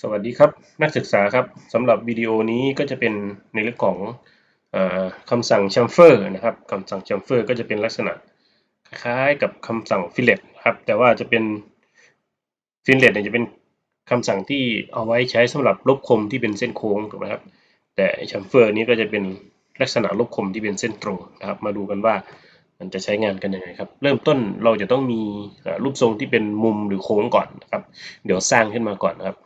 สวัสดีครับนักศึกษาครับสำหรับวิดีโอนี้ก็จะเป็นในเรื่องของอคำสั่ง chamfer นะครับคำสั่ง chamfer ก็จะเป็นลักษณะคล้ายกับคำสั่ง fillet ครับแต่ว่าจะเป็น fillet เนี่ยจะเป็นคำสั่งที่เอาไว้ใช้สำหรับลบคมที่เป็นเส้นโค้งถูกไหมครับแต่ chamfer นี้ก็จะเป็นลักษณะลบคมที่เป็นเส้นตรงนะครับ มาดูกันว่ามันจะใช้งานกันยังไงครับ เริ่มต้นเราจะต้องมีรูปทรงที่เป็นมุมหรือโค้งก่อนนะครับ เดี๋ยวสร้างขึ้นมาก่อนนะครับ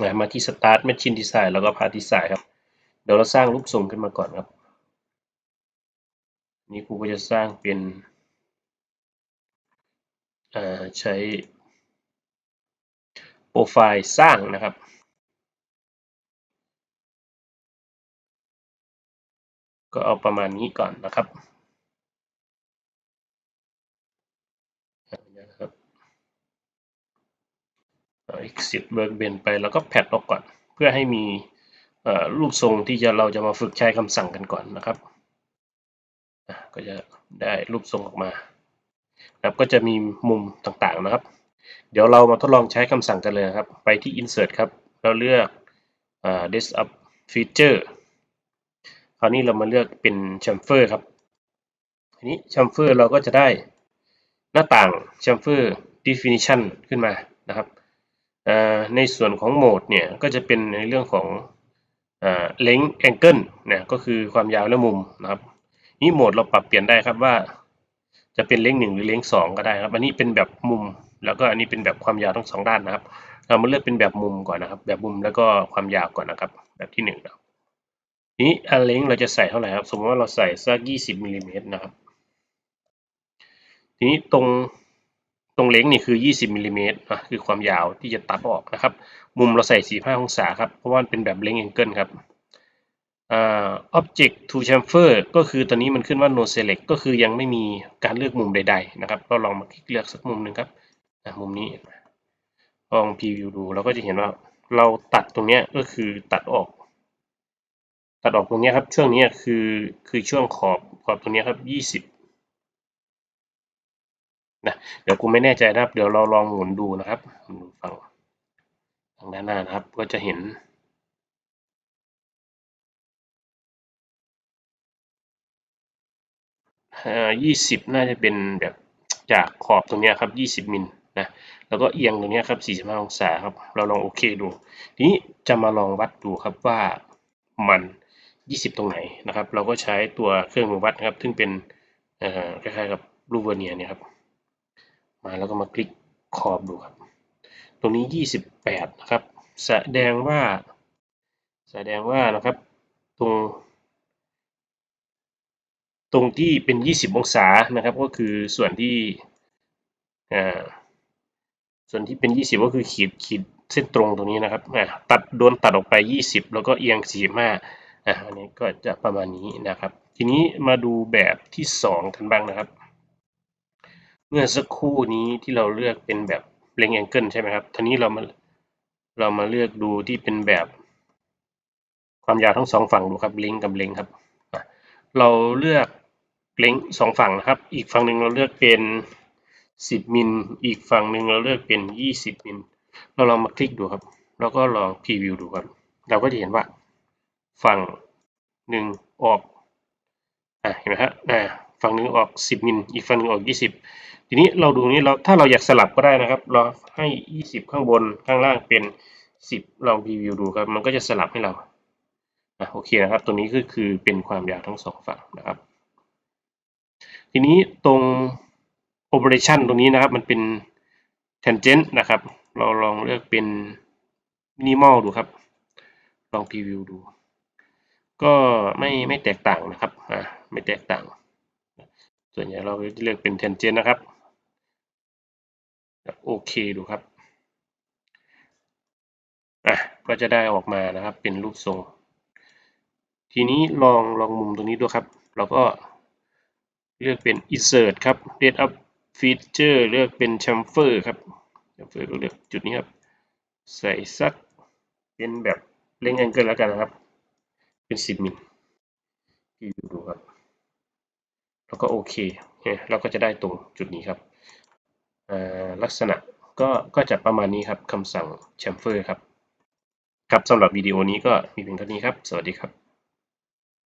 นะมาที่ Start Machine Design แล้วก็ Part Design ครับ เดี๋ยวเราสร้างรูปทรงขึ้นมาก่อนครับ นี่ครูก็จะสร้างเป็นใช้โปรไฟล์สร้างนะครับก็เอาประมาณนี้ก่อนนะครับเอา exit workbench ไปแล้วก็แพดออกก่อน เพื่อให้มีรูปทรงที่จะเราจะมาฝึกใช้คำสั่งกันก่อนนะครับ ก็จะได้รูปทรงออกมานะครับก็จะมีมุมต่างๆนะครับ เดี๋ยวเรามาทดลองใช้คำสั่งกันเลยครับ ไปที่ insert ครับ แล้วเลือก desktop feature คราวนี้เรามาเลือกเป็น chamfer ครับทีนี้ chamfer เราก็จะได้หน้าต่าง chamfer definition ขึ้นมานะครับ ในส่วนของโหมดเนี่ยก็จะเป็นในเรื่องของอ่า length angle นะก็คือความยาวและมุมนะครับนี่โหมดเราปรับเปลี่ยนได้ครับว่าจะเป็นเลงหนึ่งหรือเลงสองก็ได้ครับอันนี้เป็นแบบมุม แล้วก็อันนี้เป็นแบบความยาวทั้งสองด้านนะครับ เรามาเลือกเป็นแบบมุมก่อนนะครับ แบบมุมแล้วก็ความยาวก่อนนะครับ แบบที่หนึ่งนะนี้อันเลงเราจะใส่เท่าไหร่ครับ สมมติว่าเราใส่สักยี่สิบมิลลิเมตรนะครับ ทีนี้ตรง ตรงเลงนี่คือยี่สิบมิลลิเมตรนะคือความยาวที่จะตัดออกนะครับ มุมเราใส่สี่ห้าองศาครับ เพราะว่ามันเป็นแบบเลงแองเกิลครับอ่า object to chamfer ก็คือตอนนี้มันขึ้นว่า no select ก็คือยังไม่มีการเลือกมุมใด ๆ นะครับ เราลองมาคลิกเลือกสักมุมหนึ่งครับอะมุมนี้ลอง preview ดูเราก็จะเห็นว่าเราตัดตรงเนี้ยก็คือตัดออก ตัดออกตรงเนี้ยครับช่วงนี้คือคือช่วงขอบขอบตรงเนี้ยครับยี่สิบ นะเดี๋ยวกูไม่แน่ใจนะครับ เดี๋ยวเราลองหมุนดูนะครับหมุนฝั่งทางด้านหน้านะครับ ก็จะเห็นอ่ายี่สิบน่าจะเป็นแบบจากขอบตรงนี้ครับยี่สิบมิลนะแล้วก็เอียงตรงนี้ครับสี่สิบห้าองศาครับ เราลองโอเคดู ทีนี้จะมาลองวัดดูครับว่ามันยี่สิบตรงไหนนะครับ เราก็ใช้ตัวเครื่องมือวัดนะครับ ซึ่งเป็นเอ่อคล้ายๆกับรูเวอร์เนียเนี่ยครับ มาแล้วก็มาคลิกขอบดูครับ ตรงนี้ยี่สิบแปดนะครับ แสดงว่า แสดงว่านะครับ ตรง ตรงที่เป็น 20 องศานะครับ ก็คือส่วนที่อ่าส่วนที่เป็น 20 ก็คือขีดขีดเส้นตรงตรงนี้นะครับอ่าตัดโดนตัดออกไป 20 แล้วก็เอียง 45อ่าอันนี้ก็จะประมาณนี้นะครับ ทีนี้มาดูแบบที่ 2 กันบ้างนะครับ เมื่อสักครู่นี้ที่เราเลือกเป็นแบบเลงแองเกิลใช่ไหมครับทีนี้เรามาเรามาเลือกดูที่เป็นแบบความยาวทั้งสองฝั่งดูครับเล็งกับเลงครับ เราเลือกเลงสองฝั่งนะครับ อีกฝั่งหนึ่งเราเลือกเป็นสิบมิล อีกฝั่งหนึ่งเราเลือกเป็นยี่สิบมิล เราลองมาคลิกดูครับ แล้วก็ลองพรีวิวดูครับ เราก็จะเห็นว่า ฝั่งหนึ่งออก อ่าเห็นไหมฮะอ่า ฝั่งหนึ่งออกสิบมิล อีกฝั่งหนึ่งออกยี่สิบทีนี้เราดูนี้เราถ้าเราอยากสลับก็ได้นะครับ เราให้ยี่สิบข้างบนข้างล่างเป็นสิบลองพรีวิวดูครับ มันก็จะสลับให้เราอะโอเคนะครับตัวนี้ก็คือเป็นความยาวทั้งสองฝั่งนะครับ ทีนี้ตรง operation ตรงนี้นะครับ มันเป็น tangent นะครับ เราลองเลือกเป็น minimal ดูครับ ลอง preview ดู ก็ไม่ไม่แตกต่างนะครับ อ่าไม่แตกต่าง ส่วนใหญ่เราจะเลือกเป็น tangent นะครับโอเคดูครับอะก็จะได้ออกมานะครับเป็นรูปทรง ทีนี้ลองลองมุมตรงนี้ดูครับ เราก็เลือกเป็น insert ครับ date up feature เลือกเป็น chamfer ครับ chamfer ก็เลือกจุดนี้ครับ ใส่สักเป็นแบบเล็งแองเกิลแล้วกันนะครับ เป็น 10มิลที่ดูครับ แล้วก็โอเคเนี่ยเราก็จะได้ตรงจุดนี้ครับลักษณะก็ก็จะประมาณนี้ครับคำสั่งแชมเฟอร์ครับครับสำหรับวิดีโอนี้ก็มีเพียงเท่านี้ครับ สวัสดีครับ